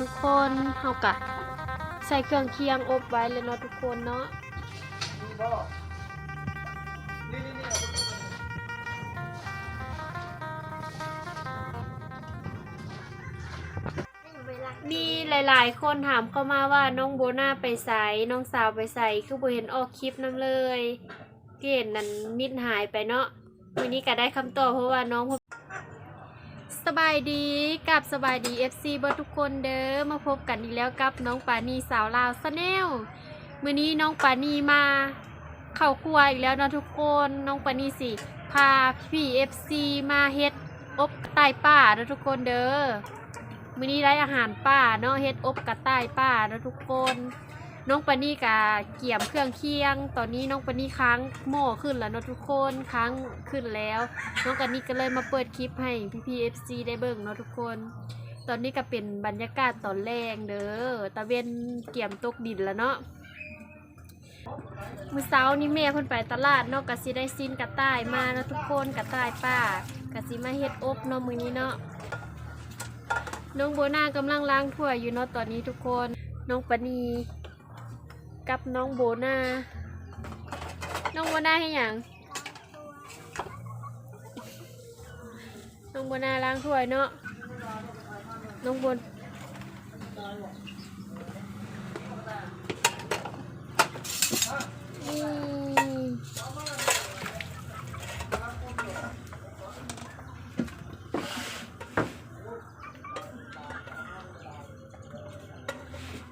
ทุกคนเฮากะใส่เครื่องเคียงอบไว้เลยเนาะทุกคนเนาะมีหลาย ๆ คนถามเข้ามาว่าน้องโบนาไปใส่น้องสาวไปใส่คือบ่เห็นออกคลิปนํเลยเกณฑ์นั้นมิดหายไปเนาะวันนี้ก็ได้คำตอบเพราะว่าน้อง สบายดีกับสบายดี FC เบิร์ทุกคนเด้อมาพบกันอีกแล้วกับน้องปานีสาวลาวสแนลมื้อนี้น้องปานีมาเข้าครัวอีกแล้วนะทุกคนน้องปานีสิพาพี่ FC มาเฮ็ดอบใต้ป่านะทุกคนเด้อมื้อนี้ได้อาหารป่าเนาะเฮ็ดอบกระต่ายป่านะทุกคน น้องปานี่กะเกี่ยมเครื่องเคียง ตอนนี้น้องปานี่ค้างหม้อขึ้นแล้วเนาะทุกคนค้างขึ้นแล้ว น้องปานี่ก็เลยมาเปิดคลิปให้พี่พีเอฟซีได้เบิ่งเนาะทุกคน ตอนนี้ก็เป็นบรรยากาศตอนแรงเด้อตะเวนเกี่ยมตกดินแล้วเนาะมือเช้านี่แม่เพิ่นไปตลาดเนาะก็สิได้ซินกระต่ายมาเนาะทุกคนกระต่ายป่าก็สิมาเฮ็ดอบเนาะมื้อนี้เนาะน้องโบน่ากำลังล้างถ้วยอยู่เนาะตอนนี้ทุกคน น้องปณี กับน้องโบนา น้องโบนาให้หยังน้องโบนาล้างถ้วยเนาะ น้องโบนนี่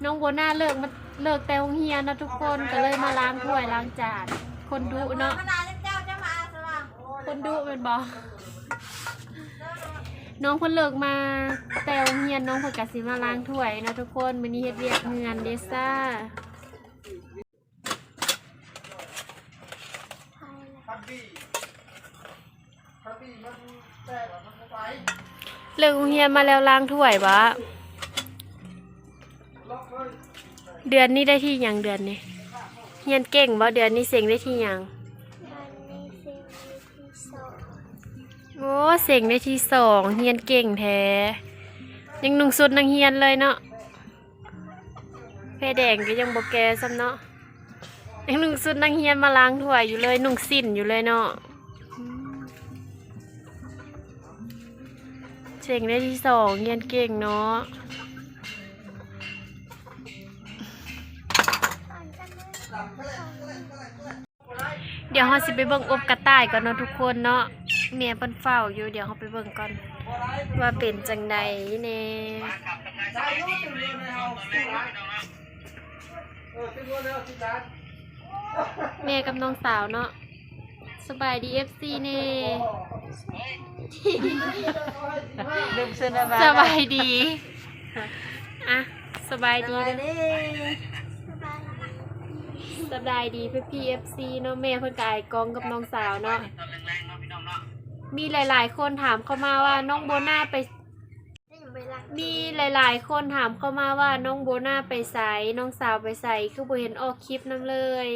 น้องโบนาเลิกมา เลิกแต่โรงเรียนนะทุกคนก็เลยมาล้างถ้วยล้างจานคนดุเนาะ มานานเจ้าจะมาสว่างคนดุเป็นบอน้องเพิ่นเลิกมาแต่โรงเรียนน้องเพิ่นก็สิมาล้างถ้วยนะทุกคนมื้อนี้เฮ็ดเวียกเฮือนเดซ่าเลิกโรงเรียนมาแล้วล้างถ้วยบ่ เดือนนี้ได้ที่หยังเดือนนี้เรียนเก่งบ่เดือนนี้เสียงได้ที่หยังโอ้เสียงได้ที่สองเรียนเก่งแท้ยังหนุ่งสุดนังเฮียนเลยเนาะแพ่แดงก็ยังบ่แก่ซ้ำเนาะยังหนุ่งสุดนังเฮียนมาล้างถ้วยอยู่เลยหนุ่งสิ้นอยู่เลยเนาะเสียงได้ที่สองเรียนเก่งเนาะ เดี๋ยวเราสิไปเบิ่งอบกระต่ายก่อนเนาะทุกคนเนาะเมียเพิ่นเฝ้าอยู่เดี๋ยวเราไปเบิ่งก่อน ว่าเป็นจังใดแน่ใช่รู้ตึงเรียนในเฮาสิร้านเออตึงเรียนแล้วสิร้านแม่กับน้องสาวเนาะสบายดี FC แน่ลืมซื้อนะสบายดี อะ สบายดีดีเด้อ สบายดีพี่พี่ FC เนาะแม่เพิ่นกายกองกับน้องสาวเนาะมีหลาย ๆ คนถามเข้ามาว่าน้องโบน่าไป มีหลาย ๆ คนถามเข้ามาว่าน้องโบน่าไปใส่น้องสาวไปใส่คือบ่เห็นออกคลิปนํเลย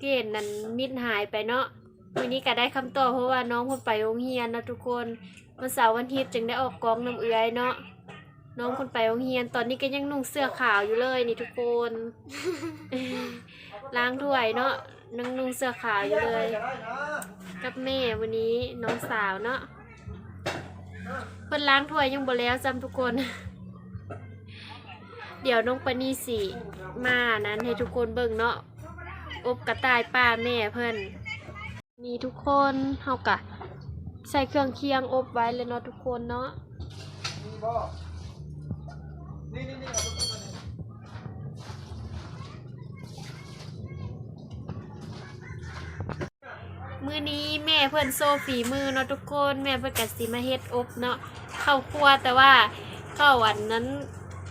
เกณฑ์นั้นมิดหายไปเนาะวันนี้ก็ได้คำตอบเพราะว่าน้องเพิ่นไปโรงเรียนเนาะทุกคนวันเสาร์วันอาทิตย์จึงได้ออกกองน้ำเอื้อยเนาะน้องเพิ่นไปโรงเรียน ตอนนี้ก็ยังนุ่งเสื้อขาวอยู่เลยนี่ทุกคน ล้างถ้วยเนาะนังนุ่งเสื้อขาวอยู่เลย กับแม่วันนี้น้องสาวเนาะเพิ่นล้างถ้วยยังบ่แล้วจำทุกคน เดี๋ยวน้องปนีสิมานั้นให้ทุกคนเบิ่งเนาะอบกระต่ายป้าแม่เพิ่นนี่ทุกคนเฮากะ ใส่เครื่องเคียงอบไว้เลยเนาะทุกคนเนาะนี่บ่นี่นี่นี่เอาไปดูกันเลย มื้อนี้แม่เพิ่นโซฝีมือเนาะทุกคนแม่เพิ่นก็สิมาเฮ็ดอบเนาะเข้าวครัวแต่ว่าข้าววันนั้น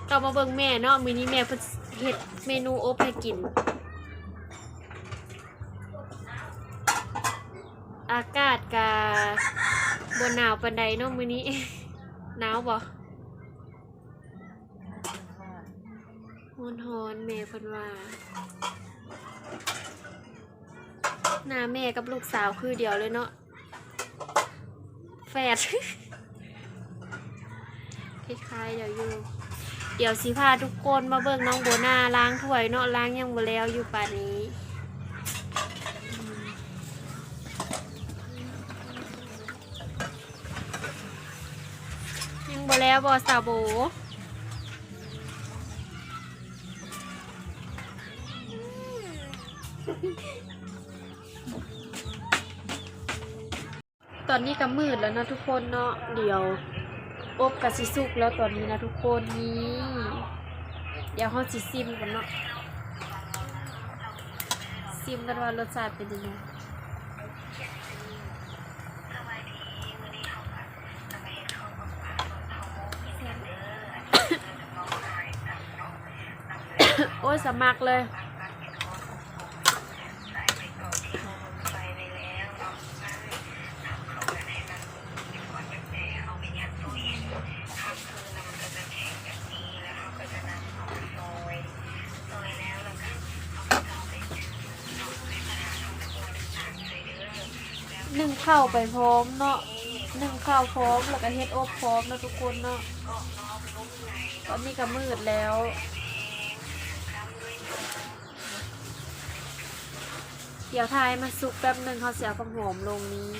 ก็มาเบิ่งแม่เนาะมื้อนี้แม่เพิ่นเฮ็ดเมนูอบให้กิน อากาศกะบนหนาวปานใดเนาะมื้อนี้หนาวบ่ฮ้อนฮอนๆแม่เพิ่นว่า หน้าแม่กับลูกสาวคือเดียวเลยเนาะแฝดคล้ายๆเดี๋ยวอยู่ เดี๋ยวสิพาทุกคนมาเบิ่งน้องโบนาล้างถ้วยเนาะล้างยังบ่แล้วอยู่ป่านนี้ยังบ่แล้วบ่สาวโบ นี้ก็มืดแล้วนะทุกคนเนาะเดี๋ยวอบกับสิสุกแล้วตอนนี้นะทุกคนนี่เดี๋ยวเขาสิซิมกันเนาะซิมกันว่ารสชาติเป็นยังไงโอ้ยสมักเลย หนึ่งข้าวไปพร้อมเนาะหนึ่งข้าวพร้อมแล้วก็เฮ็ดอบพร้อมเนาะทุกคนเนาะตอนนี้ก็มืดแล้วเดี๋ยวทายมันสุกแป๊บหนึ่งเขาเสียความหอมลงนี้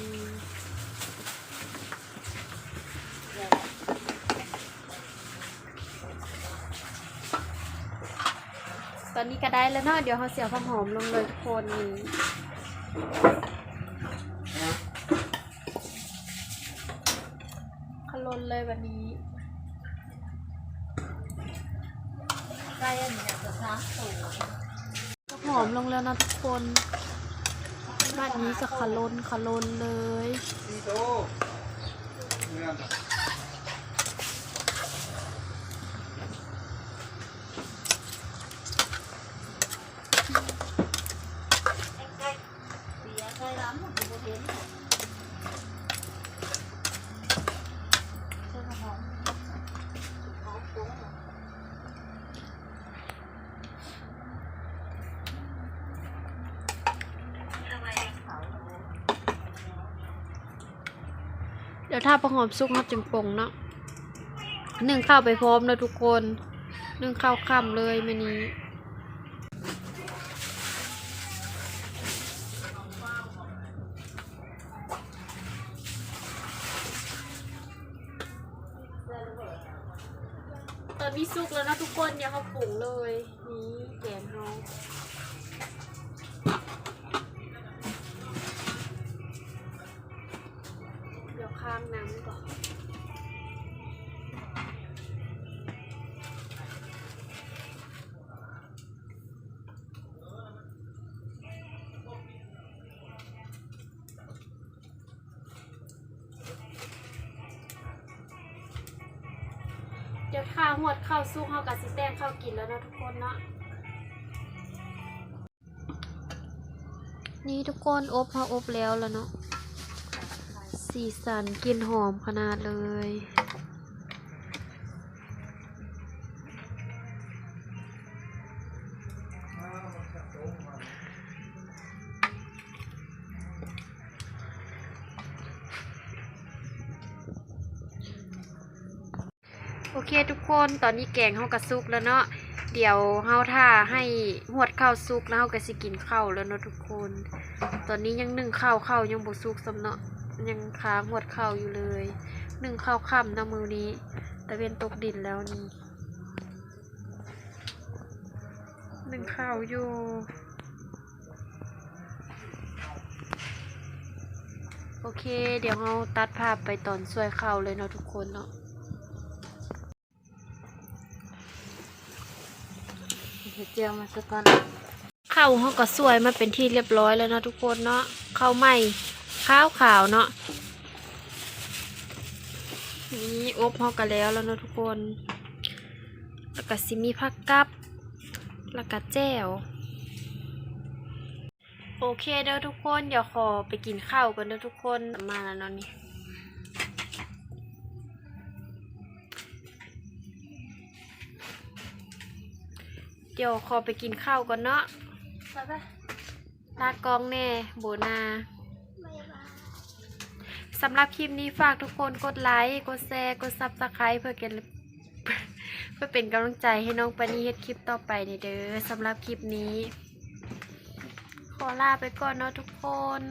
ตอนนี้ก็ได้แล้วเนาะเดี๋ยวเขาเสียความหอมลงเลยทุกคนนี่ คนเลยวันนี้ใกล้อันนี้จะซักตัวหอมลงแล้วนะทุกคนบ้านนี้จะขลนขลนเลย อีโตเงิน ใกล้ๆเสียใกล้ล้ำผมก็เห็นใช่ไหมครับหอมฟุ้ง เดี๋ยวถ้าประหอมซุกมาจึงปงเนาะนึ่งข้าวไปพร้อมนะทุกคน นึ่งข้าวค่ำเลยมื้อนี้ตอนนี้สุกแล้วนะทุกคนอย่าเขาปรุงเลย นี่แกงเขา ดี๋ยวข้าวหวดข้าวซุกข้าวกับสิแต้งข้าวกินแล้วนะทุกคนเนาะนี่ทุกคนอบพออบแล้วแล้วเนาะสีสันกลิ่นหอมขนาดเลย โอเคทุกคนตอนนี้แกงเฮากระซุกแล้วเนาะเดี๋ยวเฮาท่าให้หวดข้าวซุกแล้วเฮาก็สิกินข้าวแล้วเนาะทุกคน ตอนนี้ยังนึ่งข้าวข้าวยังบ่สุกสำเนาะยังค้างหวดข้าวอยู่เลยนึ่งข้าวค่ำนะมือนี้ตะเวนตกดินแล้วนี่นึ่งข้าวอยู่โอเค เดี๋ยวเราตัดภาพไปตอนสวยเข้าเลยเนาะทุกคนเนาะ เจียวมาสักก่อนข้าวเขาก็สวยมาเป็นที่เรียบร้อยแล้วเนาะทุกคนเนาะข้าวใหม่ข้าวขาวเนาะนี่อบเขาก็แล้วแล้วเนาะทุกคน แล้วก็สิมีผักกับแล้วก็แจ่วโอเคเด้อทุกคนเดี๋ยวขอไปกินข้าวกันเด้อทุกคนมาแล้วเนาะนี่ เดี๋ยวขอไปกินข้าวก่อนเนาะไปไปลากองแน่โบนาสำหรับคลิปนี้ฝากทุกคนกดไลค์ กดแชร์ กดซับสไครต์เพื่อเป็นเพื่อเป็นกำลังใจให้น้องปานีเฮ็ดคลิปต่อไปนี่เด้อสำหรับคลิปนี้ ขอลาไปก่อนเนาะทุกคน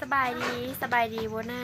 สบายดีสบายดีโบนา